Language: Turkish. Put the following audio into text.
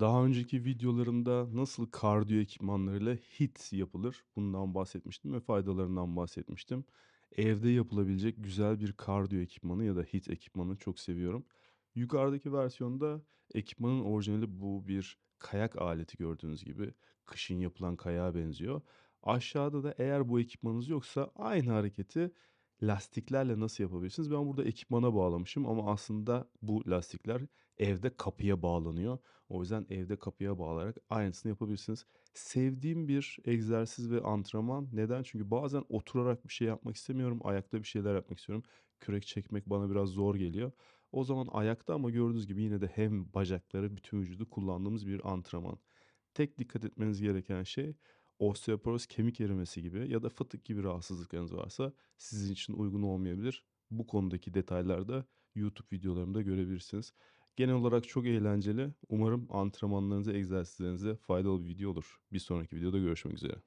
Daha önceki videolarımda nasıl kardiyo ekipmanlarıyla HIIT yapılır bundan bahsetmiştim ve faydalarından bahsetmiştim. Evde yapılabilecek güzel bir kardiyo ekipmanı ya da HIIT ekipmanı çok seviyorum. Yukarıdaki versiyonda ekipmanın orijinali bu bir kayak aleti gördüğünüz gibi. Kışın yapılan kayağa benziyor. Aşağıda da eğer bu ekipmanınız yoksa aynı hareketi lastiklerle nasıl yapabilirsiniz? Ben burada ekipmana bağlamışım ama aslında bu lastikler evde kapıya bağlanıyor. O yüzden evde kapıya bağlayarak aynısını yapabilirsiniz. Sevdiğim bir egzersiz ve antrenman. Neden? Çünkü bazen oturarak bir şey yapmak istemiyorum. Ayakta bir şeyler yapmak istiyorum. Kürek çekmek bana biraz zor geliyor. O zaman ayakta ama gördüğünüz gibi yine de hem bacakları bütün vücudu kullandığımız bir antrenman. Tek dikkat etmeniz gereken şey osteoporoz kemik erimesi gibi ya da fıtık gibi rahatsızlıklarınız varsa sizin için uygun olmayabilir. Bu konudaki detayları da YouTube videolarımda görebilirsiniz. Genel olarak çok eğlenceli. Umarım antrenmanlarınıza, egzersizlerinize faydalı bir video olur. Bir sonraki videoda görüşmek üzere.